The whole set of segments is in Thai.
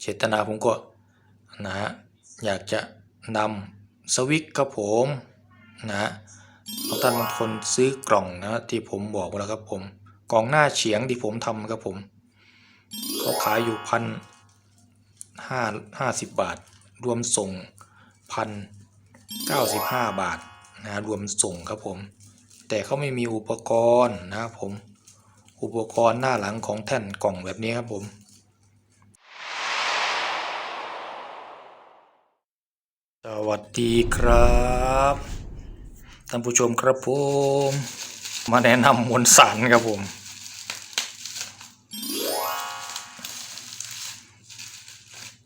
เจตนาผมก็นะฮะอยากจะนำสวิกครับผมนะฮะบางท่านบางคนซื้อกล่องนะที่ผมบอกไปแล้วครับผมกล่องหน้าเฉียงที่ผมทำครับผมเขาขายอยู่พันห้าห้าสิบบาท รวมส่งพันเก้าสิบห้าบาทนะรวมส่งครับผม แต่เขาไม่มีอุปกรณ์นะครับผมอุปกรณ์หน้าหลังของแท่นกล่องแบบนี้ครับผม สวัสดีครับท่านผู้ชมครับผม มาแนะนำมวลสารครับผม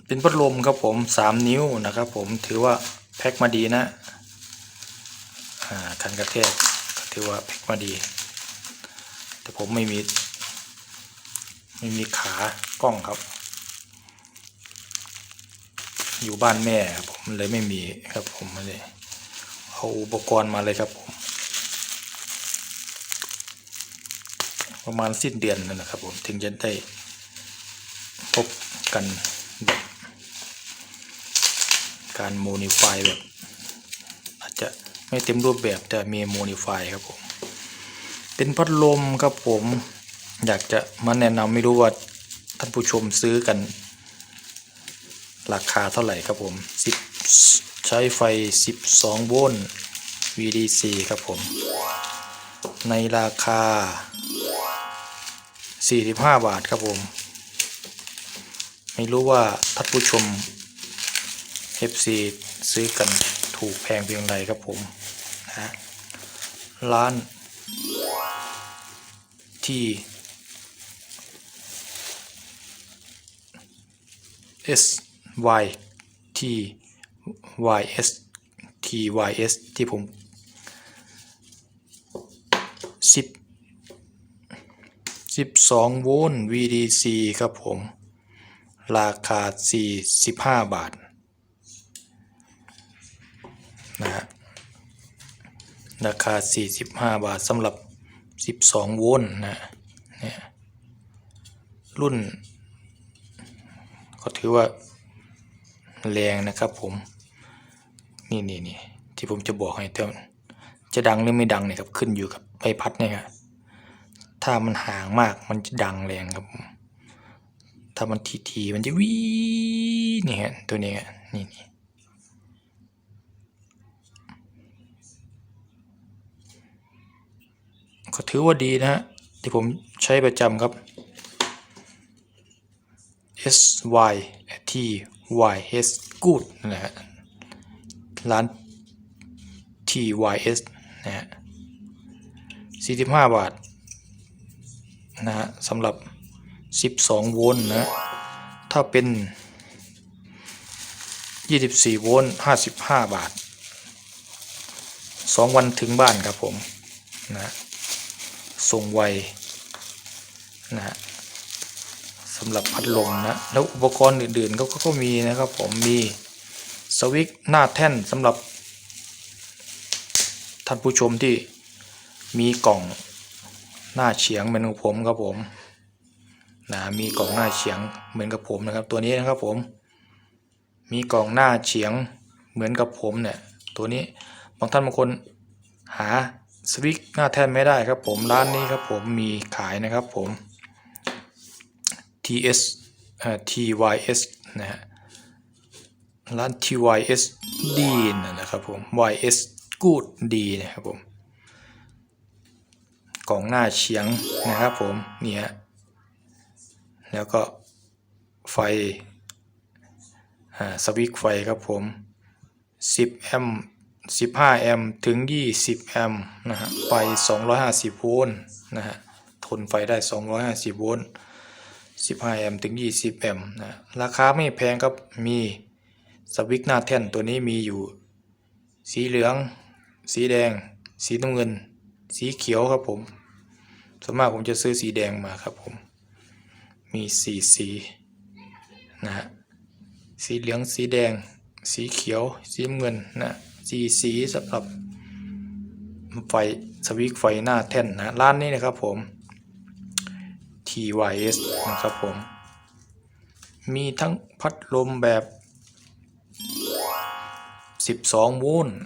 เป็นพัดลมครับผมสามนิ้วนะครับผมถือว่าแพ็คมาดีนะอ่าคันกระแทกถือว่าแพ็คมาดี แต่ผมไม่มี ไม่มีขากล้องครับ อยู่บ้านแม่ผมเลยไม่มีครับผมไม่ได้เอาอุปกรณ์มาเลยครับผม ประมาณสิ้นเดือนนั่นนะครับผมถึงจะได้พบกันแบบการโมนิฟายแบบอาจจะไม่เต็มรูปแบบแต่มีโมนิฟายครับผม เป็นพัดลมครับผมอยากจะมาแนะนำไม่รู้ว่าท่านผู้ชมซื้อกัน ราคาเท่าไหร่ครับผม10ใช้ไฟ 12 โวลต์ VDC ครับผม ในราคา 45 บาทครับผม ไม่รู้ว่าท่านผู้ชม FC ซื้อกันถูกแพงเพียงไรครับผมนะร้านที่ S Y T Y S T Y S ที่ผมสิบสิบสองโวลต์ VDC ครับผม ราคาสี่สิบห้าบาท นะฮะราคา 45 บาทสำหรับ 12 โวลต์นะเนี่ยรุ่น ก็ถือว่า แรงนะครับผม นี่นี่นี่ที่ผมจะบอกให้แต่จะดังหรือไม่ดังเนี่ยครับขึ้นอยู่กับใบพัดเนี่ยครับถ้ามันห่างมากมันจะดังแรงครับ ถ้ามันทีทีมันจะวีนี่ฮะตัวนี้นี่นี่ก็ถือว่าดีนะฮะที่ผมใช้ประจำครับ S Y T Y S Good นะฮะร้าน T Y S นะฮะ45 บาทนะฮะสำหรับ 12 โวลต์นะถ้าเป็น 24 โวลต์ 55 บาท 2 วันถึงบ้านครับผมนะส่งไวนะฮะ สำหรับพัดลมนะ แล้วอุปกรณ์อื่นๆเขาก็มีนะครับ ผมมีสวิตหน้าแท่นสำหรับ ท่านผู้ชมที่มีกล่องหน้าเฉียงเหมือนกับผมครับผมนะมีกล่องหน้าเฉียงเหมือนกับผมนะครับ ตัวนี้นะครับผม มีกล่องหน้าเฉียงเหมือนกับผมเนี่ยตัวนี้บางท่านบางคนหาสวิกหน้าแท่นไม่ได้ครับผมร้านนี้ครับผมมีขายนะครับผม TS อ่อ TYS นะฮะร้าน TYS D นั่นนะครับผม YS Good D นะครับผมกล่องหน้าเฉียงนะครับผมเนี่ยแล้วก็ไฟอ่าสวิกไฟครับผม 10 แอมป์ 15 แอมป์ ถึง 20 แอมป์นะฮะไฟ250 โวลต์นะฮะ ทนไฟได้ 250 โวลต์ 15 แอมป์ถึง 20 แอมป์นะราคาไม่แพงครับมีสวิกหน้าแท่นตัวนี้มีอยู่ สีเหลือง สีแดง สีน้ำเงิน สีเขียวครับผมส่วนมากผมจะซื้อสีแดงมาครับผม มีสีสีนะฮะสีเหลืองสีแดง สีเขียว สีน้ำเงินนะสีสีสำหรับไฟสวิกไฟหน้าแท่นนะร้านนี้นะครับผม TYS นะครับผม มีทั้งพัดลมแบบ 12 โวลต์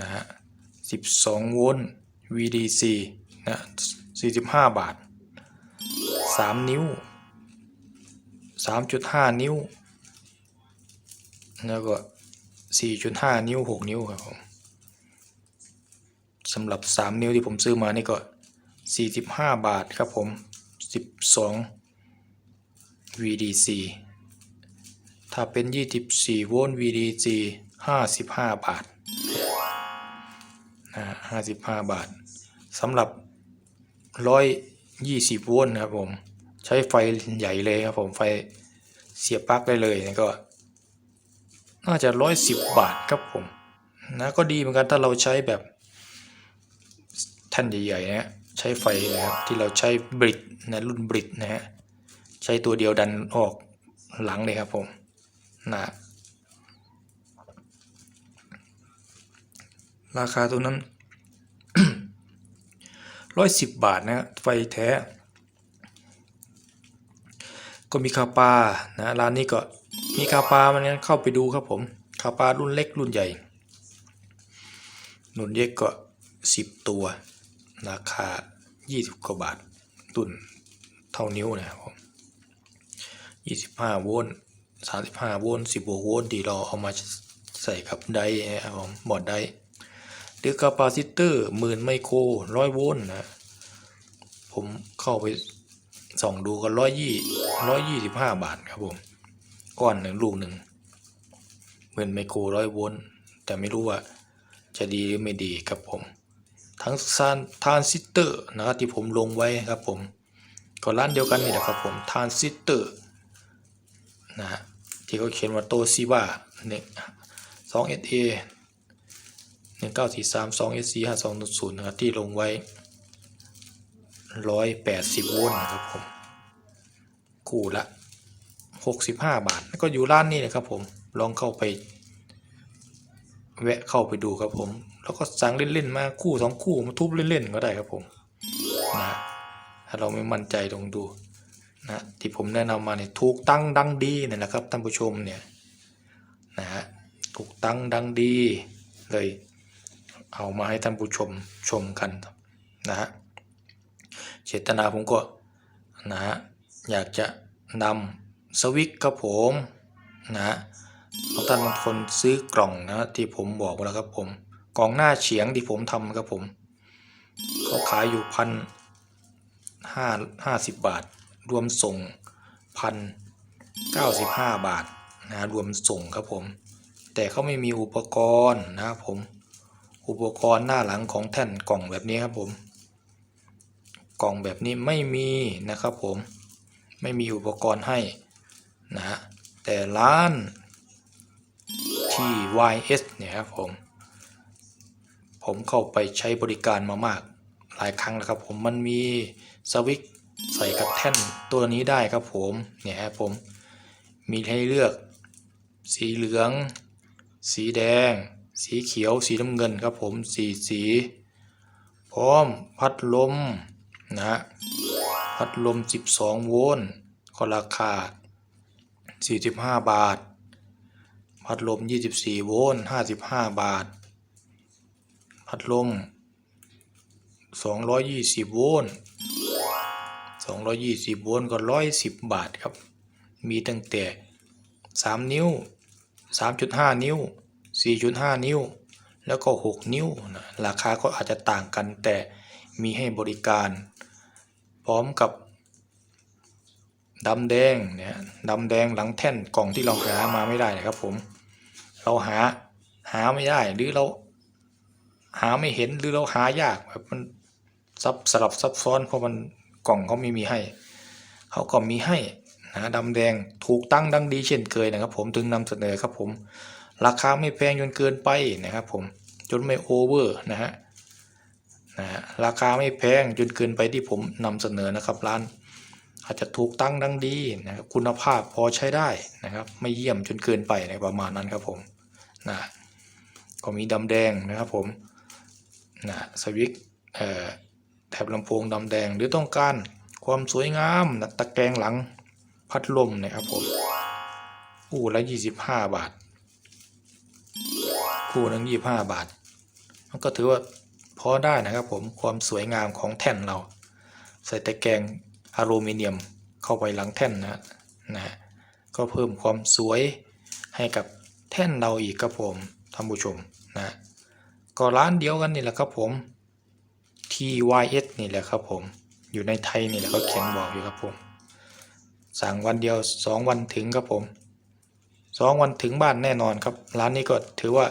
นะฮะ 12 โวลต์ VDC นะ 45 บาท 3 นิ้ว 3.5 นิ้ว แล้วก็ 4.5 นิ้ว 6 นิ้วครับผมสำหรับ 3 นิ้วที่ผมซื้อมานี่ก็ 45 บาทครับผม 12 VDC ถ้าเป็น 24 โวลต์ VDC 55 บาทนะ55 บาทสำหรับ 120 โวลต์นะครับผม ใช้ไฟใหญ่เลยครับผมไฟเสียบปลั๊กได้เลยก็ น่าจะ 110 บาทครับผมนะก็ดีเหมือนกันถ้าเราใช้แบบแท่นใหญ่ๆนะ ใช้ไฟนะครับที่เราใช้บริดนะรุ่นบริดนะฮะใช้ตัวเดียวดันออกหลังเลยครับผมนะราคาตัวนั้นร้อยสิบบาทนะไฟแท้ ก็มีคาปานะร้านนี้ก็มีคาปามันนั้นเข้าไปดูครับผมคาปารุ่นเล็กรุ่นใหญ่รุ่นเล็กก็สิบตัว ราคายี่สิบกว่าบาทรุ่นเท่านิ้วนะครับผม25 โวลต์ 35 โวลต์ 16 โวลต์ที่เราเอามาใส่กับไดนะครับผมบอร์ดไดหรือคาปาซิเตอร์หมื่นไมโครร้อยโวลต์นะ ผมเข้าไปส่องดูก็ร้อยยี่ร้อยยี่สิบห้าบาทครับผมก้อนหนึ่งลูกหนึ่งหมื่นไมโครร้อยโวลต์แต่ไม่รู้ว่าจะดีหรือไม่ดีครับผม ทั้งซานทานซิสเตอร์นะครับที่ผมลงไว้ครับผมก็ร้านเดียวกันนี่แหละครับผมทานซิสเตอร์นะฮะที่เขาเขียนว่าโตซิบ้าเนี่ยสองเอสเอหนึ่งเก้าสี่สามสองเอสซีห้าสองศูนย์นะครับที่ลงไว้ร้อยแปดสิบโวลต์นะครับผมคู่ละหกสิบห้าบาท ก็อยู่ร้านนี้นะครับผมลองเข้าไป แวะเข้าไปดูครับผม แล้วก็สั่งเล่นๆมาคู่สองคู่มาทุบเล่นๆก็ได้ครับผมนะถ้าเราไม่มั่นใจลองดูนะที่ผมแนะนำมาเนี่ยถูกตั้งดังดีเนี่ยนะครับท่านผู้ชมเนี่ยนะฮะถูกตั้งดังดีเลย เอามาให้ท่านผู้ชมชมกันนะฮะเจตนาผมก็นะฮะอยากจะนำสวิกครับผมนะฮะบางท่านบางคนซื้อกล่องนะที่ผมบอกไปแล้วครับผม กล่องหน้าเฉียงที่ผมทำครับผมเขาขายอยู่พันห้าห้าสิบบาท รวมส่งพันเก้าสิบห้าบาทนะรวมส่งครับผม แต่เขาไม่มีอุปกรณ์นะครับผม อุปกรณ์หน้าหลังของแท่นกล่องแบบนี้ครับผม กล่องแบบนี้ไม่มีนะครับผม ไม่มีอุปกรณ์ให้นะฮะแต่ร้านที่ YS เนี่ยครับผม ผมเข้าไปใช้บริการมามาก หลายครั้งแล้วครับ ผมมันมีสวิตช์ใส่กับแท่นตัวนี้ได้ครับผมเนี่ยครับผมมีให้เลือก สีเหลือง สีแดง สีเขียว สีน้ำเงินครับผมสีสี พร้อมพัดลมนะฮะพัดลม 12 โวลต์ก็ราคา 45 บาท พัดลม 24 โวลต์ 55 บาท พัดลม 220 โวลต์ 220 โวลต์ก็ 110 บาทครับ มีตั้งแต่ 3 นิ้ว 3.5 นิ้ว 4.5 นิ้ว แล้วก็ 6 นิ้วนะราคาก็อาจจะต่างกันแต่มีให้บริการ พร้อมกับดำแดงเนี่ยดำแดงหลังแท่นกล่องที่เราหามาไม่ได้นะครับผม เราหาหาไม่ได้หรือเรา หาไม่เห็นหรือเราหายากแบบมันซับสลับซับซ้อนเพราะมันกล่องเขาไม่มีให้ เขาก็มีให้นะดำแดงถูกตั้งดังดีเช่นเคยนะครับ ผมถึงนำเสนอครับผม ราคาไม่แพงจนเกินไปนะครับ ผมจนไม่โอเวอร์นะฮะนะฮะราคาไม่แพงจนเกินไปที่ผมนำเสนอนะครับร้าน อาจจะถูกตั้งดังดีนะครับคุณภาพพอใช้ได้นะครับ ไม่เยี่ยมจนเกินไปในประมาณนั้นครับผมนะก็มีดำแดงนะครับผม นะสวิกแถบลำโพงดำแดงหรือต้องการความสวยงามนะตะแกรงหลังพัดลมนี่ยครับผมคู่ละยี่สิบห้าบาท คู่หนึงยี่ห้าบาท มันก็ถือว่าพอได้นะครับผมความสวยงามของแท่นเรา ใส่ตะแกรงอลูมิเนียมเข้าไปหลังแท่นนะนะฮะก็เพิ่มความสวยให้กับแท่นเราอีกครับผมท่านผู้ชมนะ ก็ร้านเดียวกันนี่แหละครับผม TYS นี่แหละครับผม อยู่ในไทยนี่แหละเขาเขียนบอกอยู่ครับผม สั่งวันเดียวสองวันถึงครับผมสองวันถึงบ้านแน่นอนครับ ร้านนี้ก็ถือว่า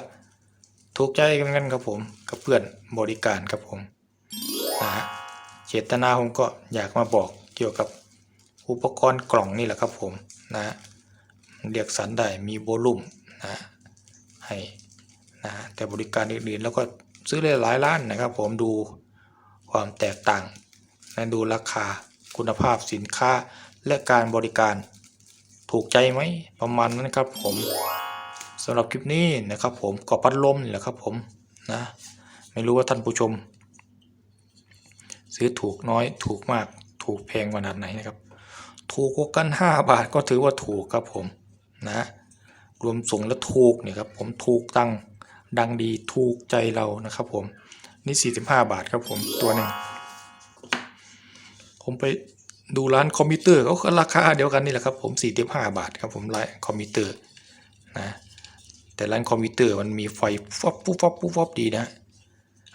ถูกใจกันกันครับผมกับเพื่อนบริการครับผมนะฮะเจตนาผมก็อยากมาบอกเกี่ยวกับอุปกรณ์กล่องนี่แหละครับผมนะฮะเรียกสันได้มีโวลุ่มนะฮะให้ นะแต่บริการอื่นๆแล้วก็ซื้อได้หลายร้านนะครับ ผมดูความแตกต่างนะดูราคาคุณภาพสินค้าและการบริการถูกใจไหมประมาณนั้นครับ ผมสำหรับคลิปนี้นะครับ ผมก็พัดลมนี่แหละครับ ผมนะไม่รู้ว่าท่านผู้ชม ซื้อถูกน้อยถูกมากถูกแพงขนาดไหนนะครับ ถูกกว่ากัน 5 บาทก็ถือว่าถูกครับผมนะรวมส่งแล้วถูกเนี่ยครับผมถูกตัง ดังดีถูกใจเรานะครับผมนี่45 บาทครับผมตัวหนึ่งผมไปดูร้านคอมพิวเตอร์ก็ราคาเดียวกันนี่แหละครับผม 45 บาทครับผมร้านคอมพิวเตอร์นะแต่ร้านคอมพิวเตอร์มันมีไฟฟับปุ๊บฟับปุ๊บฟับดีนะ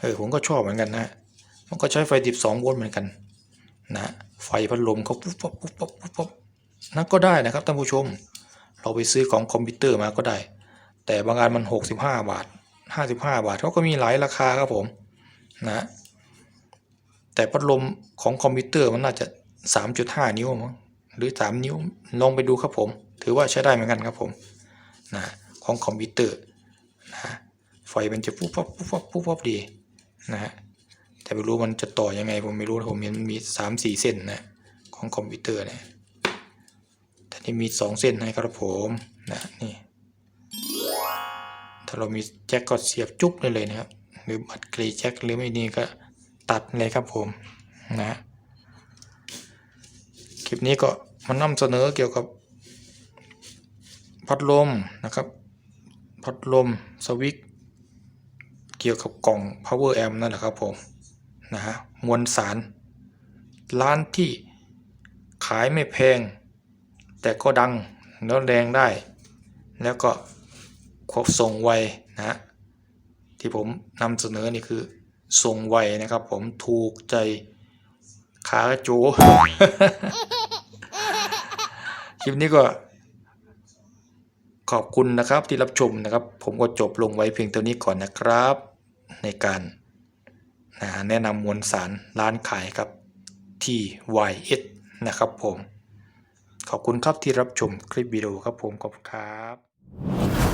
เออผมก็ชอบเหมือนกันนะ มันก็ใช้ไฟ 12 โวลต์เหมือนกันนะไฟพัดลมเขาปุ๊บปั๊บปุ๊บปั๊บปุ๊บนั่นก็ได้นะครับท่านผู้ชม เราไปซื้อของคอมพิวเตอร์มาก็ได้ แต่บางอันมัน 65 บาท 55 บาทเขาก็มีหลายราคาครับผมนะแต่พัดลมของคอมพิวเตอร์มันน่าจะ 3.5 นิ้วมั้งหรือ 3 นิ้วลองไปดูครับผม ถือว่าใช้ได้เหมือนกันครับผมนะของคอมพิวเตอร์นะไฟมันจะปุ๊บปั๊บปุ๊บปั๊บปุ๊บปั๊บดีนะฮะแต่ไม่รู้มันจะต่อยังไงผมไม่รู้ผมเห็นมันมีสามสี่เส้นนะของคอมพิวเตอร์เนี่ยแต่นี่มีสองเส้นให้ครับผมนะนี่ ถ้าเรามีแจ็คก็เสียบจุ๊บได้เลยนะครับ หรือบัตรกรีแจ็คหรือไม่นี่ก็ตัดเลยครับผมนะคลิปนี้ก็มานำเสนอเกี่ยวกับพัดลมนะครับ พัดลมสวิตเกี่ยวกับกล่อง power amp นั่นแหละครับผมนะฮะมวลสาร ร้านที่ขายไม่แพง แต่ก็ดังแล้วแรงได้ แล้วก็ ส่งไวนะฮะที่ผมนำเสนอนี่คือ ส่งไวนะครับ ผมถูกใจขาโจคลิปนี้ก็ ขอบคุณนะครับที่รับชมนะครับ ผมก็จบลงไว้เพียงเท่านี้ก่อนนะครับ ในการนะแนะนำมวลสารร้านขายครับที่ YS นะครับผม ขอบคุณครับที่รับชมคลิปวิดีโอครับผมขอบคุณครับ